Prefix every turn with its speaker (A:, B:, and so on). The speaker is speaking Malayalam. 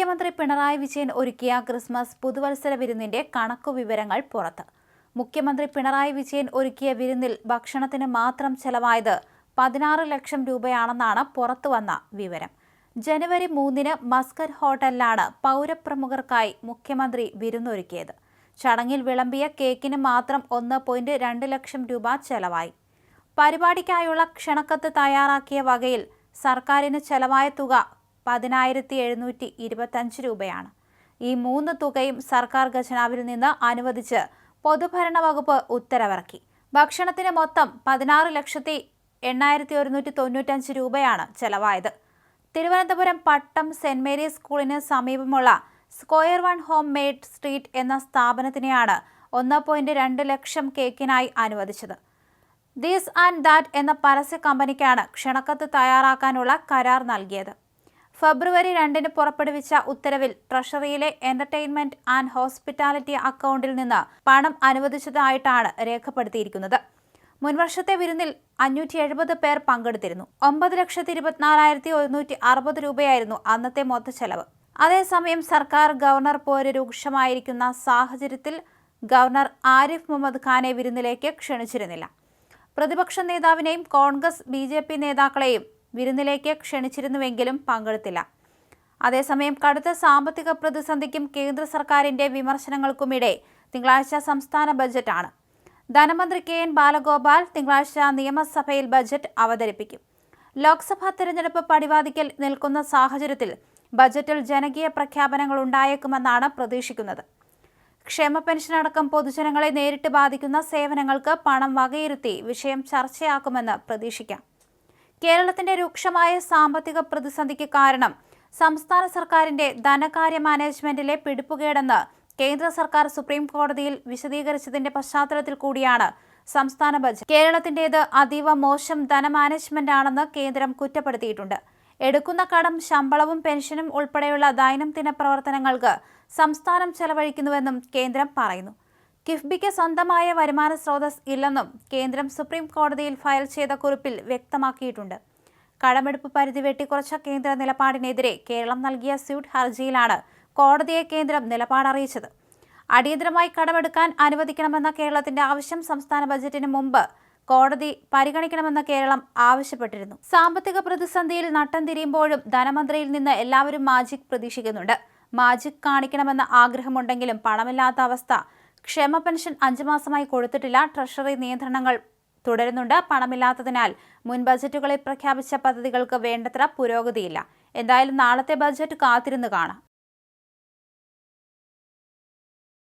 A: മുഖ്യമന്ത്രി പിണറായി വിജയൻ ഒരുക്കിയ ക്രിസ്മസ് പുതുവത്സര വിരുന്നിന്റെ കണക്കു വിവരങ്ങൾ പുറത്ത്. മുഖ്യമന്ത്രി പിണറായി വിജയൻ ഒരുക്കിയ വിരുന്നിൽ ഭക്ഷണത്തിന് മാത്രം ചെലവായത് പതിനാറ് ലക്ഷം രൂപയാണെന്നാണ് പുറത്തുവന്ന വിവരം. ജനുവരി മൂന്നിന് മസ്കറ്റ് ഹോട്ടലിലാണ് പൗരപ്രമുഖർക്കായി മുഖ്യമന്ത്രി വിരുന്നൊരുക്കിയത്. ചടങ്ങിൽ വിളമ്പിയ കേക്കിന് മാത്രം ഒന്ന് പോയിന്റ് രണ്ട് ലക്ഷം രൂപ ചെലവായി. പരിപാടിക്കായുള്ള ക്ഷണക്കത്ത് തയ്യാറാക്കിയ വകയിൽ സർക്കാരിന് ചെലവായ തുക പതിനായിരത്തി എഴുന്നൂറ്റി ഇരുപത്തഞ്ച് രൂപയാണ്. ഈ മൂന്ന് തുകയും സർക്കാർ ഖജനാവിൽ നിന്ന് അനുവദിച്ച് പൊതുഭരണ വകുപ്പ് ഉത്തരവിറക്കി. ഭക്ഷണത്തിന് മൊത്തം പതിനാറ് ലക്ഷത്തി എണ്ണായിരത്തി ഒരുന്നൂറ്റി തൊണ്ണൂറ്റഞ്ച് രൂപയാണ് ചെലവായത്. തിരുവനന്തപുരം പട്ടം സെന്റ് മേരീസ് സ്കൂളിന് സമീപമുള്ള square one home made street എന്ന സ്ഥാപനത്തിനെയാണ് ഒന്ന് പോയിന്റ് രണ്ട് ലക്ഷം കേക്കിനായി അനുവദിച്ചത്. ദീസ് ആൻഡ് ദാറ്റ് എന്ന പരസ്യ കമ്പനിക്കാണ് ക്ഷണക്കത്ത് തയ്യാറാക്കാനുള്ള കരാർ നൽകിയത്. ഫെബ്രുവരി രണ്ടിന് പുറപ്പെടുവിച്ച ഉത്തരവിൽ ട്രഷറിയിലെ എന്റർടൈൻമെന്റ് ആൻഡ് ഹോസ്പിറ്റാലിറ്റി അക്കൗണ്ടിൽ നിന്ന് പണം അനുവദിച്ചതായിട്ടാണ് രേഖപ്പെടുത്തിയിരിക്കുന്നത്. മുൻവർഷത്തെ വിരുന്നിൽ അഞ്ഞൂറ്റി എഴുപത് പേർ പങ്കെടുത്തിരുന്നു. ഒമ്പത് ലക്ഷത്തി ഇരുപത്തിനാലായിരത്തി ഒരുന്നൂറ്റി അറുപത് രൂപയായിരുന്നു അന്നത്തെ മൊത്ത ചെലവ്. അതേസമയം സർക്കാർ ഗവർണർ പോര് രൂക്ഷമായിരിക്കുന്ന സാഹചര്യത്തിൽ ഗവർണർ ആരിഫ് മുഹമ്മദ് ഖാനെ വിരുന്നിലേക്ക് ക്ഷണിച്ചിരുന്നില്ല. പ്രതിപക്ഷ നേതാവിനെയും കോൺഗ്രസ് ബി നേതാക്കളെയും വിരുന്നിലേക്ക് ക്ഷണിച്ചിരുന്നുവെങ്കിലും പങ്കെടുത്തില്ല. അതേസമയം കടുത്ത സാമ്പത്തിക പ്രതിസന്ധിക്കും കേന്ദ്ര സർക്കാരിന്റെ വിമർശനങ്ങൾക്കുമിടെ തിങ്കളാഴ്ച സംസ്ഥാന ബജറ്റാണ്. ധനമന്ത്രി കെ എൻ ബാലഗോപാൽ തിങ്കളാഴ്ച നിയമസഭയിൽ ബജറ്റ് അവതരിപ്പിക്കും. ലോക്സഭാ തെരഞ്ഞെടുപ്പ് പടിവാതിക്കൽ നിൽക്കുന്ന സാഹചര്യത്തിൽ ബജറ്റിൽ ജനകീയ പ്രഖ്യാപനങ്ങൾ ഉണ്ടായേക്കുമെന്നാണ് പ്രതീക്ഷിക്കുന്നത്. ക്ഷേമ പെൻഷൻ അടക്കം പൊതുജനങ്ങളെ നേരിട്ട് ബാധിക്കുന്ന സേവനങ്ങൾക്ക് പണം വകയിരുത്തി വിഷയം ചർച്ചയാക്കുമെന്ന് പ്രതീക്ഷിക്കാം. കേരളത്തിന്റെ രൂക്ഷമായ സാമ്പത്തിക പ്രതിസന്ധിക്ക് കാരണം സംസ്ഥാന സർക്കാരിന്റെ ധനകാര്യ മാനേജ്മെന്റിലെ പിടിപ്പുകേടെന്ന് കേന്ദ്ര സർക്കാർ സുപ്രീം കോടതിയിൽ വിശദീകരിച്ചതിന്റെ പശ്ചാത്തലത്തിൽ കൂടിയാണ് സംസ്ഥാന ബജറ്റ്. കേരളത്തിന്റേത് അതീവ മോശം ധനമാനേജ്മെന്റ് ആണെന്ന് കേന്ദ്രം കുറ്റപ്പെടുത്തിയിട്ടുണ്ട്. എടുക്കുന്ന കടം ശമ്പളവും പെൻഷനും ഉൾപ്പെടെയുള്ള ദൈനംദിന പ്രവർത്തനങ്ങൾക്ക് സംസ്ഥാനം ചെലവഴിക്കുന്നുവെന്നും കേന്ദ്രം പറയുന്നു. കിഫ്ബിക്ക് സ്വന്തമായ വരുമാന സ്രോതസ് ഇല്ലെന്നും കേന്ദ്രം സുപ്രീം കോടതിയിൽ ഫയൽ ചെയ്ത കുറിപ്പിൽ വ്യക്തമാക്കിയിട്ടുണ്ട്. കടമെടുപ്പ് പരിധി വെട്ടിക്കുറച്ച കേന്ദ്ര നിലപാടിനെതിരെ കേരളം നൽകിയ സ്യൂട്ട് ഹർജിയിലാണ് കോടതിയെ കേന്ദ്രം നിലപാടറിയിച്ചത് അടിയന്തരമായി കടമെടുക്കാൻ അനുവദിക്കണമെന്ന കേരളത്തിന്റെ ആവശ്യം സംസ്ഥാന ബജറ്റിന് മുമ്പ് കോടതി പരിഗണിക്കണമെന്ന കേരളം ആവശ്യപ്പെട്ടിരുന്നു. സാമ്പത്തിക പ്രതിസന്ധിയിൽ നട്ടം തിരിയുമ്പോഴും ധനമന്ത്രിയിൽ നിന്ന് എല്ലാവരും മാജിക് പ്രതീക്ഷിക്കുന്നുണ്ട്. മാജിക് കാണിക്കണമെന്ന ആഗ്രഹമുണ്ടെങ്കിലും പണമില്ലാത്ത അവസ്ഥ ക്ഷേമ പെൻഷൻ അഞ്ചു മാസമായി കൊടുത്തിട്ടില്ല. ട്രഷറി നിയന്ത്രണങ്ങൾ തുടരുന്നുണ്ട്. പണമില്ലാത്തതിനാൽ മുൻ ബജറ്റുകളിൽ പ്രഖ്യാപിച്ച പദ്ധതികൾക്ക് വേണ്ടത്ര പുരോഗതിയില്ല. എന്തായാലും നാളത്തെ ബജറ്റ് കാത്തിരുന്ന് കാണാം.